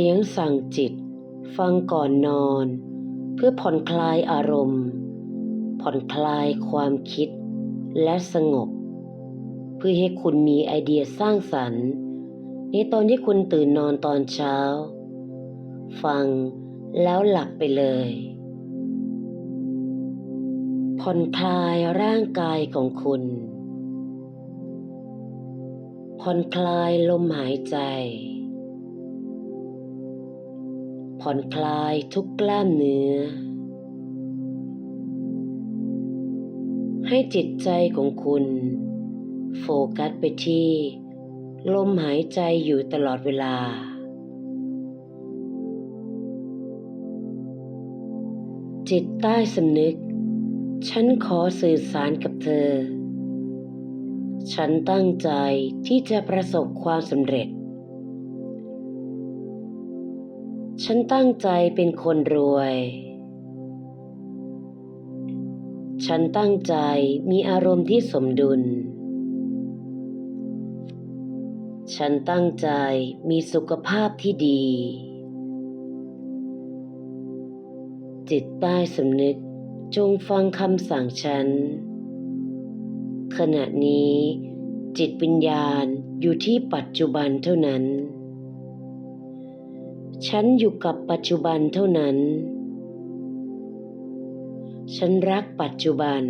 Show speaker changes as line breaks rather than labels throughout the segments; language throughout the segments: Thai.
สียงสั่งจิต ฟังก่อนนอน เพื่อผ่อนคลายอารมณ์ ผ่อนคลายความคิด และสงบ เพื่อให้คุณมีไอเดียสร้างสรรค์ในตอนที่คุณตื่นนอนตอนเช้า ฟังแล้วหลับไปเลย ผ่อนคลายร่างกายของคุณ ผ่อนคลายลมหายใจ ผ่อนคลายทุกกล้ามเนื้อ ให้จิตใจของคุณ โฟกัสไปที่ ลมหายใจอยู่ตลอดเวลา จิตใต้สำนึก ฉันขอสื่อสารกับเธอ ฉันตั้งใจที่จะประสบความสำเร็จ ฉันตั้งใจเป็นคนรวย ฉันตั้งใจมีอารมณ์ที่สมดุล ฉันตั้งใจมีสุขภาพที่ดี จิตใต้สำนึกจงฟังคำสั่งฉัน ขณะนี้จิตวิญญาณอยู่ที่ปัจจุบันเท่านั้น ฉันอยู่กับปัจจุบันเท่านั้น ฉันรักปัจจุบัน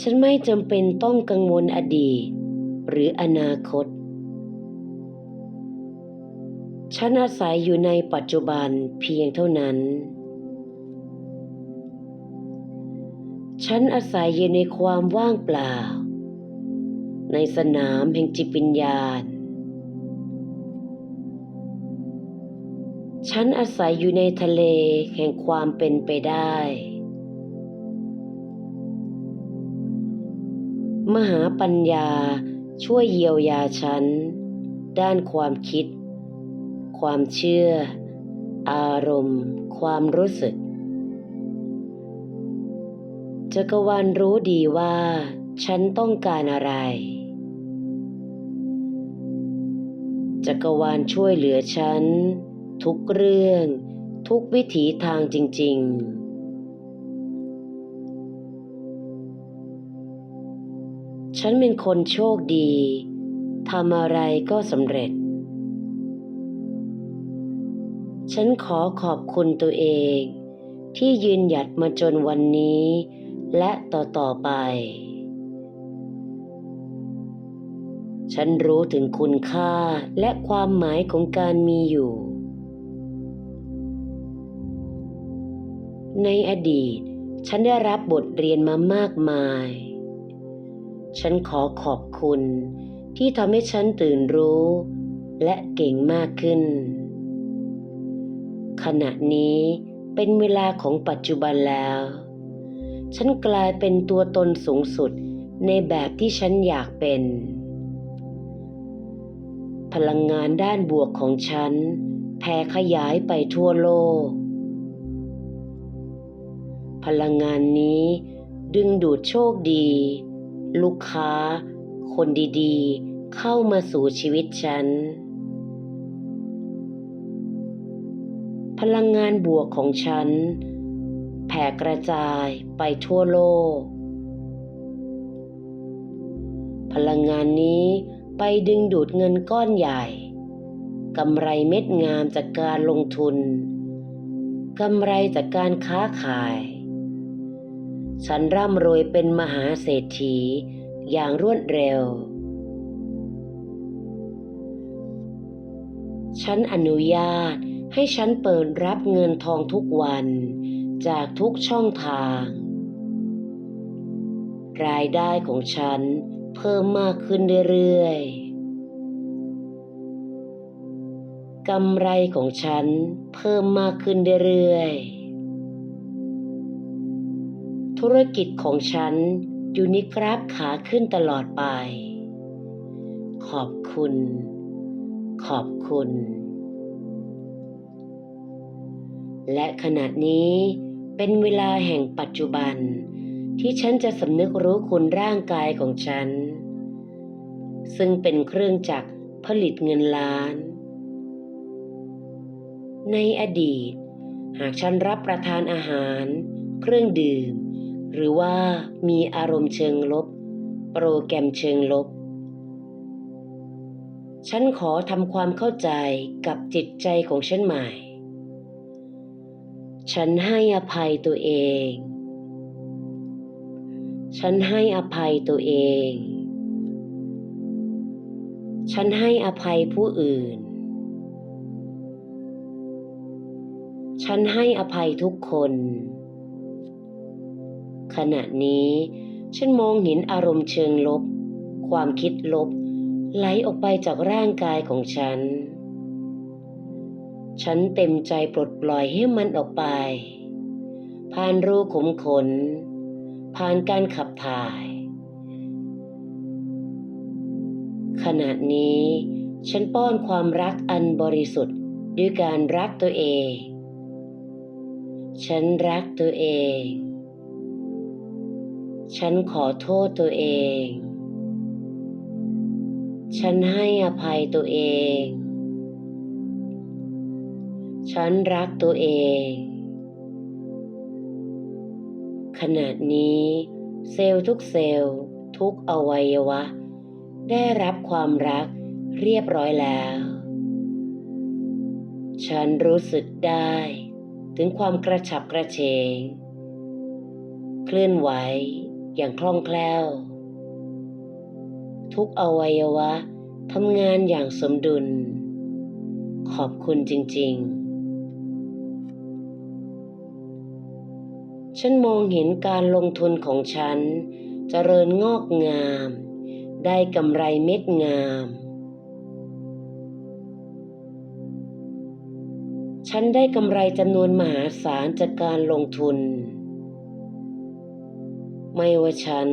ฉันไม่จำเป็นต้องกังวลอดีต หรืออนาคต ฉันอาศัยอยู่ในปัจจุบันเพียงเท่านั้น ฉันอาศัยอยู่ในความว่างเปล่า ในสนามแห่งจิตวิญญาณ ฉันอาศัยอยู่ในทะเลแห่งความเป็นไปได้ มหาปัญญาช่วยเยียวยาฉัน ด้านความคิด ความเชื่อ อารมณ์ ความรู้สึก จักรวาลรู้ดีว่า ฉันต้องการอะไร จักรวาลช่วยเหลือฉัน ทุกเรื่อง ทุกวิถีทางจริง ๆฉันเป็นคนโชคดี ทำอะไรก็สำเร็จ ฉันขอขอบคุณตัวเอง ที่ยืนหยัดมาจนวันนี้ และต่อๆไป ฉันรู้ถึงคุณค่าและความหมายของการมีอยู่ ในอดีต ฉันได้รับบทเรียนมามากมาย ฉันขอขอบคุณที่ทำให้ฉันตื่นรู้ และเก่งมากขึ้น ขณะนี้เป็นเวลาของปัจจุบันแล้ว ฉันกลายเป็นตัวตนสูงสุดในแบบที่ฉันอยากเป็น พลังงานด้านบวกของฉันแผ่ขยายไปทั่วโลก พลังงานนี้ ดึงดูดโชคดี ลูกค้า คนดีๆ เข้ามาสู่ชีวิตฉัน พลังงานบวกของฉัน แผ่กระจายไปทั่วโลก พลังงานนี้ไปดึงดูดเงินก้อนใหญ่ กำไรเม็ดงามจากการลงทุน กำไรจากการค้าขาย ฉันร่ำรวยเป็นมหาเศรษฐีอย่างรวดเร็ว ฉันอนุญาตให้ฉันเปิดรับเงินทองทุกวัน จากทุกช่องทาง รายได้ของฉันเพิ่มมากขึ้นเรื่อยๆ กำไรของฉันเพิ่มมากขึ้นเรื่อยๆ ธุรกิจของฉันอยู่ในกราฟขาขึ้นตลอดไป ขอบคุณ ขอบคุณ และขณะนี้เป็นเวลาแห่งปัจจุบัน ที่ฉันจะสำนึกรู้คุณร่างกายของฉัน ซึ่งเป็นเครื่องจักรผลิตเงินล้าน ในอดีต หากฉันรับประทานอาหาร เครื่องดื่ม หรือว่ามีอารมณ์เชิงลบ โปรแกรมเชิงลบ ฉันขอทำความเข้าใจกับจิตใจของฉันใหม่ ฉันให้อภัยตัวเอง ฉันให้อภัยตัวเอง ฉันให้อภัยผู้อื่น ฉันให้อภัยทุกคน ขณะนี้ ฉันมองเห็นอารมณ์เชิงลบ ความคิดลบ ไหลออกไปจากร่างกายของฉัน ฉันเต็มใจปลดปล่อยให้มันออกไป ผ่านรูขุมขน ผ่านการขับถ่าย ขณะนี้ ฉันป้อนความรักอันบริสุทธิ์ด้วยการรักตัวเอง ฉันรักตัวเอง ฉันขอโทษตัวเอง ฉันให้อภัยตัวเอง ฉันรักตัวเอง ขณะนี้ เซลล์ทุกเซลล์ทุกอวัยวะ ได้รับความรักเรียบร้อยแล้ว ฉันรู้สึกได้ถึงความกระฉับกระเฉง เคลื่อนไหว อย่างคล่องแคล่ว ทุกอวัยวะทำงานอย่างสมดุล ขอบคุณจริง ๆฉันมองเห็นการลงทุนของฉันจเจริญงอกงาม ได้กำไรเม็ดงาม ฉันได้กำไรจำนวนมหาศาลจากการลงทุน ไม่ว่าฉัน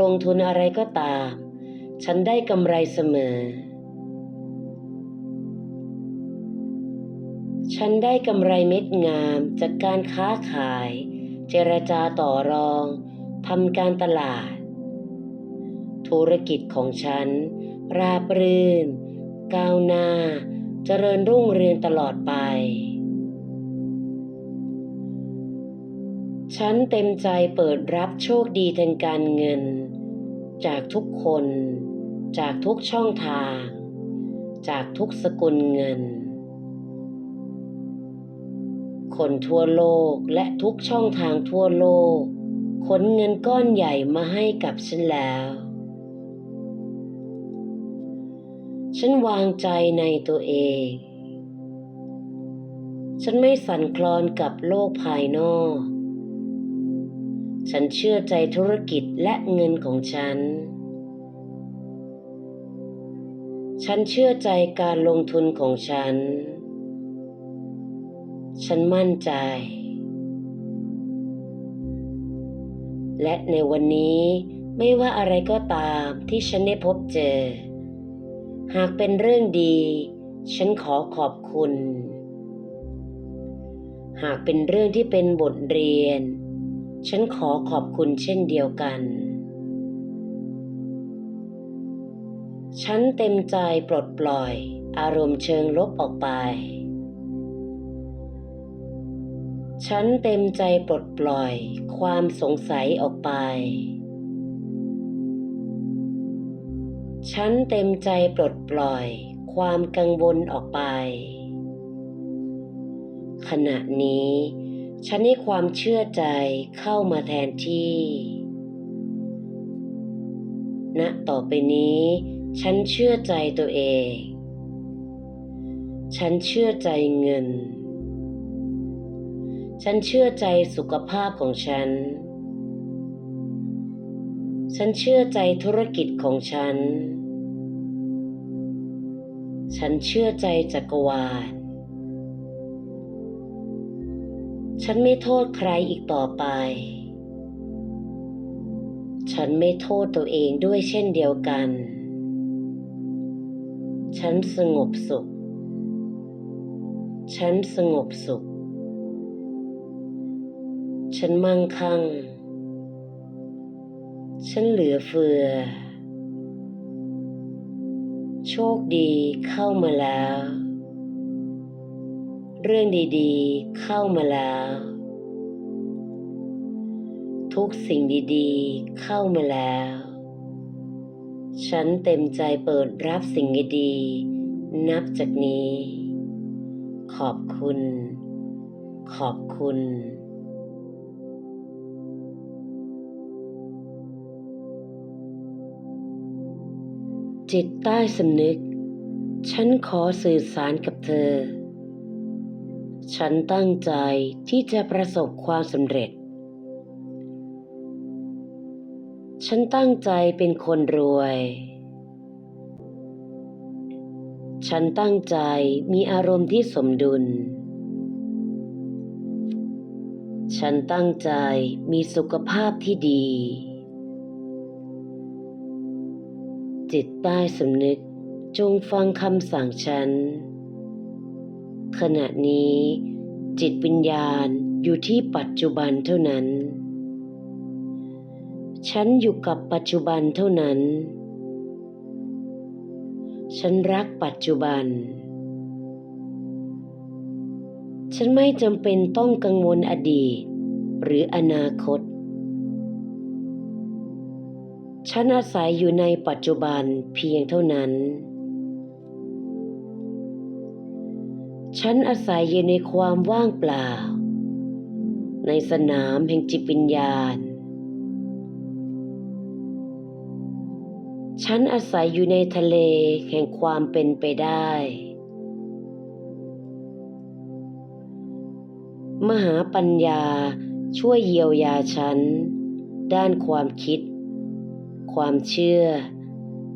ลงทุนอะไรก็ตาม ฉันได้กำไรเสมอ ฉันได้กำไรเม็ดงามจากการค้าขาย เจรจาต่อรองทำการตลาด ธุรกิจของฉัน ราบรื่น ก้าวหน้า เจริญรุ่งเรืองตลอดไป ฉันเต็มใจเปิดรับโชคดีทางการเงิน จากทุกคน จากทุกช่องทาง จากทุกสกุลเงิน คนทั่วโลกและทุกช่องทางทั่วโลก ขนเงินก้อนใหญ่มาให้กับฉันแล้ว ฉันวางใจในตัวเอง ฉันไม่สั่นคลอนกับโลกภายนอก ฉันเชื่อใจธุรกิจและเงินของฉัน ฉันเชื่อใจการลงทุนของฉัน ฉันมั่นใจ และในวันนี้ไม่ว่าอะไรก็ตามที่ฉันได้พบเจอ หากเป็นเรื่องดี ฉันขอขอบคุณ หากเป็นเรื่องที่เป็นบทเรียน ฉันขอขอบคุณเช่นเดียวกัน ฉันเต็มใจปลดปล่อย อารมณ์เชิงลบออกไป ฉันเต็มใจปลดปล่อย ความสงสัยออกไป ฉันเต็มใจปลดปล่อย ความกังวลออกไป ขณะนี้ ฉันให้ความเชื่อใจเข้ามาแทนที่ณต่อไปนี้ ฉันเชื่อใจตัวเอง ฉันเชื่อใจเงิน ฉันเชื่อใจสุขภาพของฉัน ฉันเชื่อใจธุรกิจของฉัน ฉันเชื่อใจจักรวาล ฉันไม่โทษใครอีกต่อไป ฉันไม่โทษตัวเองด้วยเช่นเดียวกัน ฉันสงบสุข ฉันสงบสุข ฉันมั่งคั่ง ฉันเหลือเฟือ โชคดีเข้ามาแล้ว เรื่องดีๆ เข้ามาแล้ว ทุกสิ่งดีๆ เข้ามาแล้ว ฉันเต็มใจเปิดรับสิ่งดีๆ นับจากนี้ ขอบคุณ ขอบคุณจิตใต้สำนึก ฉันขอสื่อสารกับเธอ ฉันตั้งใจที่จะประสบความสำเร็จ ฉันตั้งใจเป็นคนรวย ฉันตั้งใจมีอารมณ์ที่สมดุล ฉันตั้งใจมีสุขภาพที่ดี จิตใต้สำนึกจงฟังคำสั่งฉัน ขณะนี้ จิตวิญญาณอยู่ที่ปัจจุบันเท่านั้น ฉันอยู่กับปัจจุบันเท่านั้น ฉันรักปัจจุบัน ฉันไม่จำเป็นต้องกังวลอดีต หรืออนาคต ฉันอาศัยอยู่ในปัจจุบันเพียงเท่านั้น ฉันอาศัยอยู่ในความว่างเปล่า ในสนามแห่งจิตวิญญาณ ฉันอาศัยอยู่ในทะเลแห่งความเป็นไปได้ มหาปัญญาช่วยเยียวยาฉัน ด้านความคิด ความเชื่อ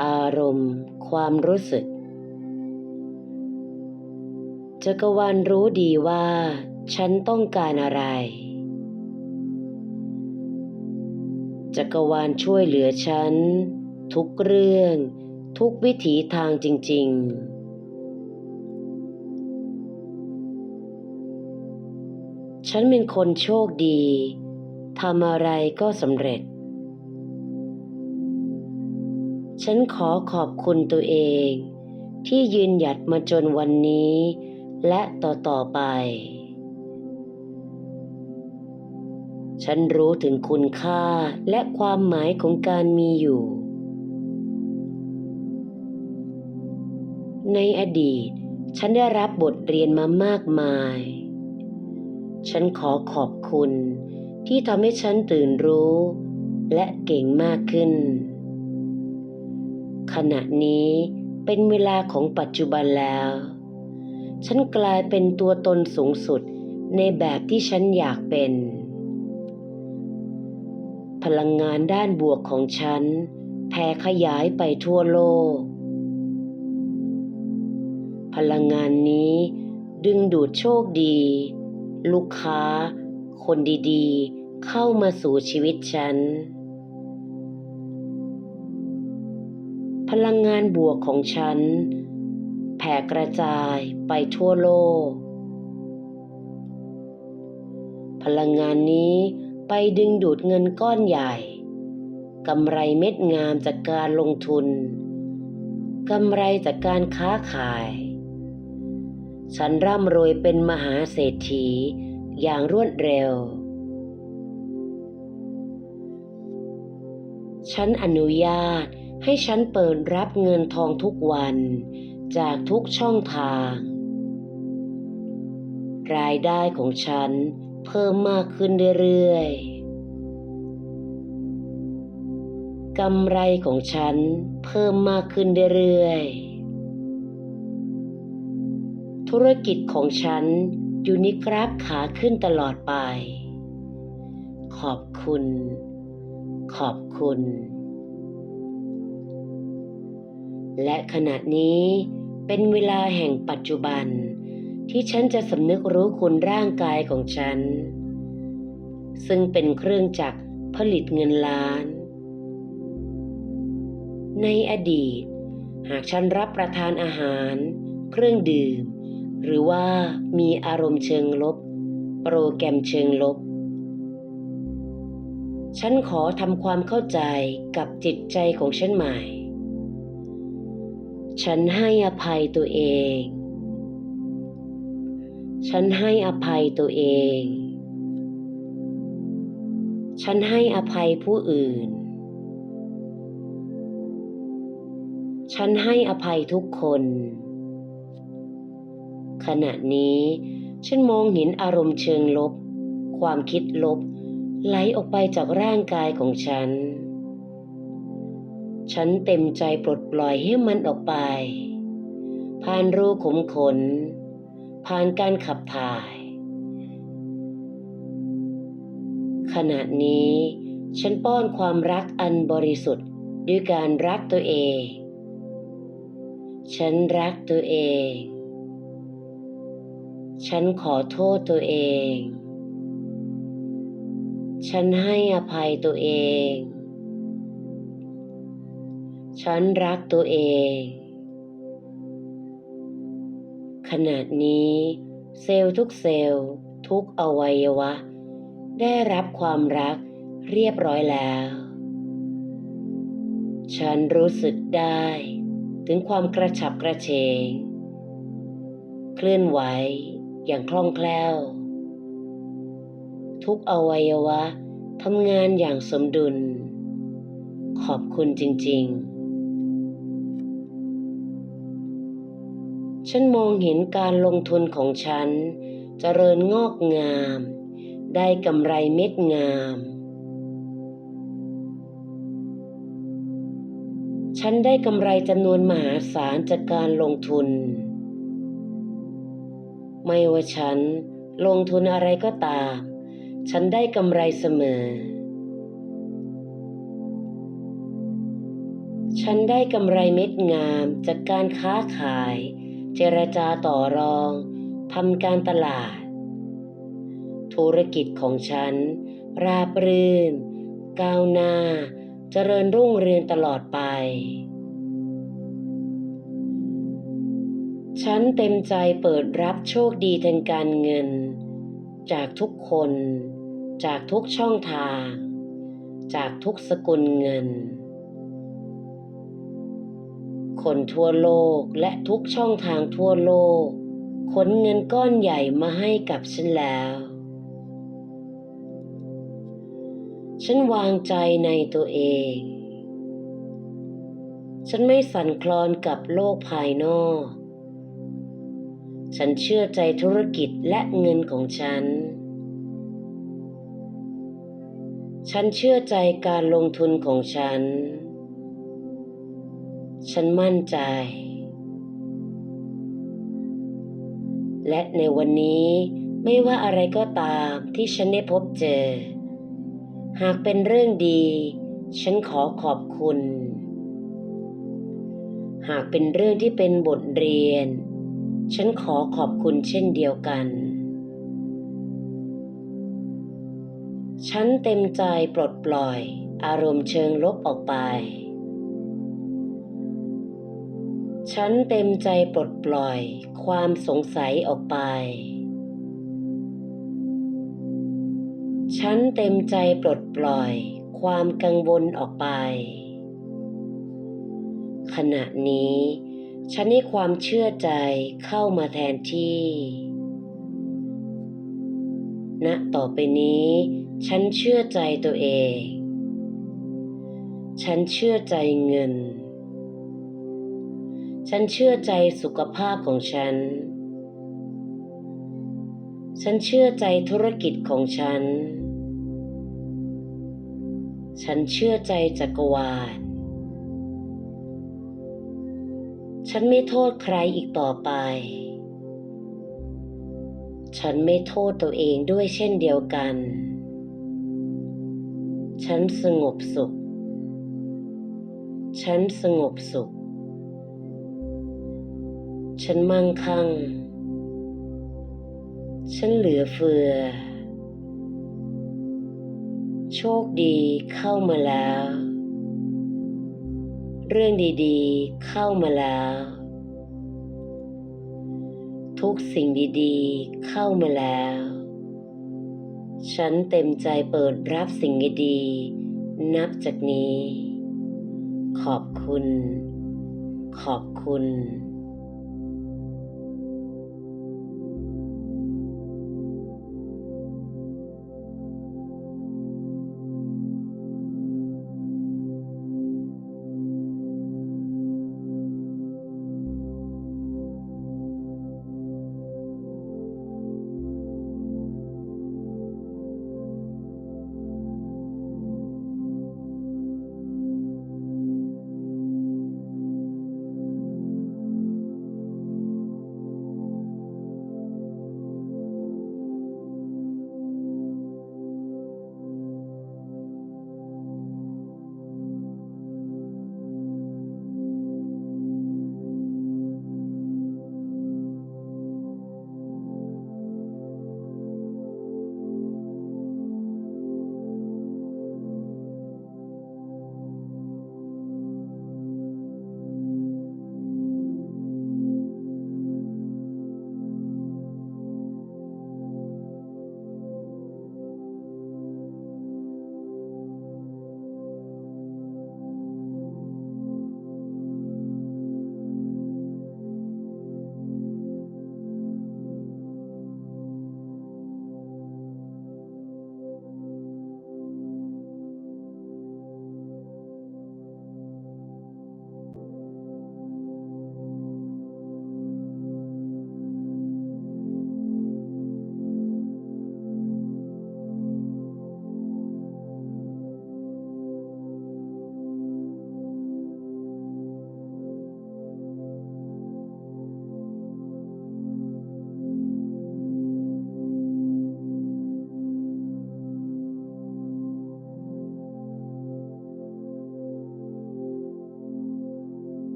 อารมณ์ ความรู้สึก จักรวาลรู้ดีว่า ฉันต้องการอะไร จักรวาลช่วยเหลือฉัน ทุกเรื่อง ทุกวิถีทางจริง ๆฉันเป็นคนโชคดี ทำอะไรก็สำเร็จ ฉันขอขอบคุณตัวเอง ที่ยืนหยัดมาจนวันนี้ และต่อๆไป ฉันรู้ถึงคุณค่าและความหมายของการมีอยู่ ในอดีต ฉันได้รับบทเรียนมามากมาย ฉันขอขอบคุณที่ทำให้ฉันตื่นรู้ และเก่งมากขึ้น ขณะนี้เป็นเวลาของปัจจุบันแล้ว ฉันกลายเป็นตัวตนสูงสุดในแบบที่ฉันอยากเป็น พลังงานด้านบวกของฉันแผ่ขยายไปทั่วโลก พลังงานนี้ดึงดูดโชคดี ลูกค้า คนดีๆ เข้ามาสู่ชีวิตฉัน พลังงานบวกของฉัน แผ่กระจายไปทั่วโลก พลังงานนี้ไปดึงดูดเงินก้อนใหญ่ กำไรเม็ดงามจากการลงทุน กำไรจากการค้าขาย ฉันร่ำรวยเป็นมหาเศรษฐีอย่างรวดเร็ว ฉันอนุญาตให้ฉันเปิดรับเงินทองทุกวัน จากทุกช่องทาง รายได้ของฉันเพิ่มมากขึ้นเรื่อยๆ กำไรของฉันเพิ่มมากขึ้นเรื่อยๆ ธุรกิจของฉันอยู่ในกราฟขาขึ้นตลอดไป ขอบคุณ ขอบคุณ และขณะนี้เป็นเวลาแห่งปัจจุบัน ที่ฉันจะสำนึกรู้คุณร่างกายของฉัน ซึ่งเป็นเครื่องจักรผลิตเงินล้าน ในอดีต หากฉันรับประทานอาหาร เครื่องดื่ม หรือว่ามีอารมณ์เชิงลบ โปรแกรมเชิงลบ ฉันขอทำความเข้าใจกับจิตใจของฉันใหม่ ฉันให้อภัยตัวเอง ฉันให้อภัยตัวเอง ฉันให้อภัยผู้อื่น ฉันให้อภัยทุกคน ขณะนี้ฉันมองเห็นอารมณ์เชิงลบ ความคิดลบ ไหลออกไปจากร่างกายของฉัน ฉันเต็มใจปลดปล่อยให้มันออกไป ผ่านรูขุมขน ผ่านการขับถ่าย ขณะนี้ฉันป้อนความรักอันบริสุทธิ์ด้วยการรักตัวเอง ฉันรักตัวเอง ฉันขอโทษตัวเอง ฉันให้อภัยตัวเอง ฉันรักตัวเองขณะนี้ เซลล์ทุกเซลล์ ทุกอวัยวะ ได้รับความรักเรียบร้อยแล้ว ฉันรู้สึกได้ถึงความกระฉับกระเฉง เคลื่อนไหวอย่างคล่องแคล่ว ทุกอวัยวะทำงานอย่างสมดุล ขอบคุณจริง ๆ ฉันมองเห็นการลงทุนของฉันจเจริญงอกงาม ได้กำไรเม็ดงาม ฉันได้กำไรจำนวนมหาศาลจากการลงทุน ไม่ว่าฉันลงทุนอะไรก็ตาม ฉันได้กำไรเสมอ ฉันได้กำไรเม็ดงามจากการค้าขาย เจรจาต่อรองทำการตลาด ธุรกิจของฉัน ราบรื่น ก้าวหน้า เจริญรุ่งเรืองตลอดไป ฉันเต็มใจเปิดรับโชคดีทางการเงิน จากทุกคน จากทุกช่องทาง จากทุกสกุลเงิน คนทั่วโลกและทุกช่องทางทั่วโลก ขนเงินก้อนใหญ่มาให้กับฉันแล้ว ฉันวางใจในตัวเอง ฉันไม่สั่นคลอนกับโลกภายนอก ฉันเชื่อใจธุรกิจและเงินของฉัน ฉันเชื่อใจการลงทุนของฉัน ฉันมั่นใจ และในวันนี้ไม่ว่าอะไรก็ตามที่ฉันได้พบเจอ หากเป็นเรื่องดี ฉันขอขอบคุณ หากเป็นเรื่องที่เป็นบทเรียน ฉันขอขอบคุณเช่นเดียวกัน ฉันเต็มใจปลดปล่อย อารมณ์เชิงลบออกไป ฉันเต็มใจปลดปล่อยความสงสัยออกไป ฉันเต็มใจปลดปล่อยความกังวลออกไป ขณะนี้ ฉันให้ความเชื่อใจเข้ามาแทนที่ ณ ต่อไปนี้ ฉันเชื่อใจตัวเอง ฉันเชื่อใจเงิน ฉันเชื่อใจสุขภาพของฉัน ฉันเชื่อใจธุรกิจของฉัน ฉันเชื่อใจจักรวาล ฉันไม่โทษใครอีกต่อไป ฉันไม่โทษตัวเองด้วยเช่นเดียวกัน ฉันสงบสุข ฉันสงบสุข ฉันมั่งคั่ง ฉันเหลือเฟือ โชคดีเข้ามาแล้ว เรื่องดีๆเข้ามาแล้ว ทุกสิ่งดีๆเข้ามาแล้ว ฉันเต็มใจเปิดรับสิ่งดีๆนับจากนี้ ขอบคุณ ขอบคุณ